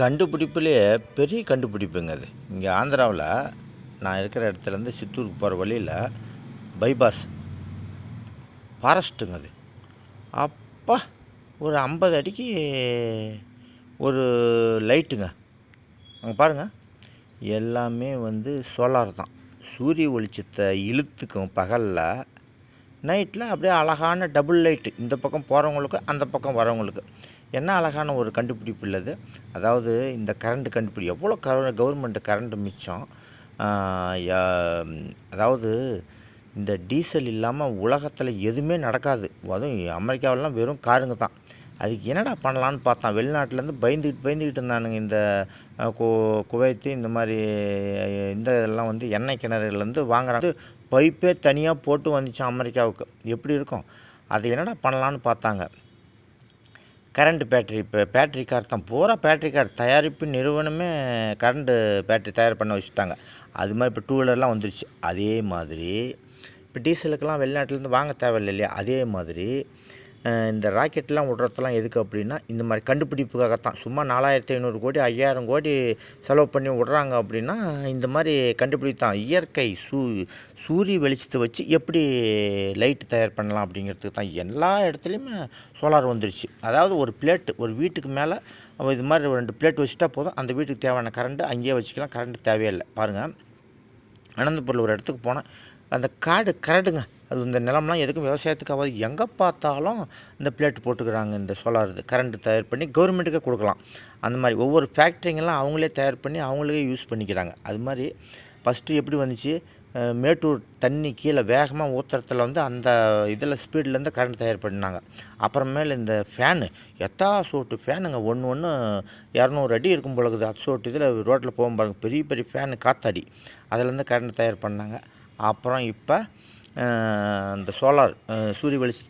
கண்டுபிடிப்புலேயே பெரிய கண்டுபிடிப்புங்க அது. இங்கே ஆந்திராவில் நான் இருக்கிற இடத்துலேருந்து சித்தூருக்கு போகிற வழியில் பைபாஸ் ஃபாரஸ்ட்டுங்க அது. அப்பா ஒரு ஐம்பது அடிக்கு ஒரு லைட்டுங்க. அங்கே பாருங்கள் எல்லாமே வந்து சோலார் தான். சூரிய வெளிச்சத்தை இழுத்துக்கும் பகலில் நைட்டில் அப்படியே அழகான டபுள் லைட்டு. இந்த பக்கம் போகிறவங்களுக்கு அந்த பக்கம் வரவங்களுக்கு. என்ன அழகான ஒரு கண்டுபிடிப்பு இல்லது அதாவது இந்த கரண்ட் கண்டுபிடி எவ்வளோ கர கவர்மெண்ட் கரண்ட் மிச்சம்? யா- அதாவது இந்த டீசல் இல்லாமல் உலகத்தில் எதுவுமே நடக்காது. அதுவும் அமெரிக்காவிலலாம் வெறும் காருங்க தான். அதுக்கு என்னடா பண்ணலான்னு பார்த்தான். வெளிநாட்டிலேருந்து பயந்துக்கிட்டு பயந்துக்கிட்டு இருந்தானுங்க இந்த கு குவைத்து இந்த மாதிரி இந்த இதெல்லாம் வந்து எண்ணெய் கிணறுலேருந்து வாங்குறாங்க. பைப்பே தனியாக போட்டு வந்துச்சு அமெரிக்காவுக்கு. எப்படி இருக்கும்? அது என்னடா பண்ணலான்னு பார்த்தாங்க. கரண்ட் பேட்டரி இப்போ பேட்டரி கார் தான். பூரா பேட்டரி கார் தயாரிப்பு நிறுவனமே கரண்ட்டு பேட்டரி தயார் பண்ண வச்சுட்டாங்க. அது மாதிரி இப்போ டூ வீலர்லாம் வந்துருச்சு. அதே மாதிரி இப்போ டீசலுக்கெல்லாம் வெளிநாட்டிலேருந்து வாங்க தேவையில்லை இல்லையா? அதே மாதிரி இந்த ராக்கெட்லாம் விட்றதெல்லாம் எதுக்கு அப்படின்னா இந்த மாதிரி கண்டுபிடிப்புக்காகத்தான். சும்மா நாலாயிரத்தி ஐநூறு கோடி ஐயாயிரம் கோடி செலவு பண்ணி விட்றாங்க அப்படின்னா இந்த மாதிரி கண்டுபிடித்தான். இயற்கை சூ சூரிய வெளிச்சத்தை வச்சு எப்படி லைட் தயார் பண்ணலாம் அப்படிங்கிறதுக்கு தான் எல்லா இடத்துலையுமே சோலார் வந்துருச்சு. அதாவது ஒரு பிளேட்டு ஒரு வீட்டுக்கு மேலே இது மாதிரி ரெண்டு பிளேட் வச்சுட்டா போதும். அந்த வீட்டுக்கு தேவையான கரண்ட்டு அங்கேயே வச்சுக்கலாம். கரண்ட் தேவையில்லை. பாருங்கள் அனந்தபுரில் ஒரு இடத்துக்கு போனேன். அந்த காடு கரடுங்க. அது இந்த நிலம்லாம் எதுக்கும் விவசாயத்துக்காக எங்கே பார்த்தாலும் இந்த பிளேட் போட்டுக்கிறாங்க இந்த சோலார் இது. கரண்ட் தயார் பண்ணி கவர்மெண்ட்டுக்கே கொடுக்கலாம். அந்த மாதிரி ஒவ்வொரு ஃபேக்ட்ரிங்கெல்லாம் அவங்களே தயார் பண்ணி அவங்களே யூஸ் பண்ணிக்கிறாங்க. அது மாதிரி ஃபஸ்ட்டு எப்படி வந்துச்சு? மேட்டூர் தண்ணி கீழே வேகமாக ஊற்றுறதுல வந்து அந்த இதில் ஸ்பீட்லேருந்து கரண்ட் தயார் பண்ணாங்க அப்புறமேல இந்த ஃபேனு எத்தா சோட்டு ஃபேனுங்க ஒன்று ஒன்று இரநூறு அடி இருக்கும் பொழுது அது சோட்டு இதில் ரோட்டில் போகும் பாருங்கள் பெரிய பெரிய ஃபேனு காத்தாடி. அதுலேருந்து கரண்ட் தயார் பண்ணாங்க. அப்புறம் இப்போ அந்த சோலார் சூரிய வெளிச்ச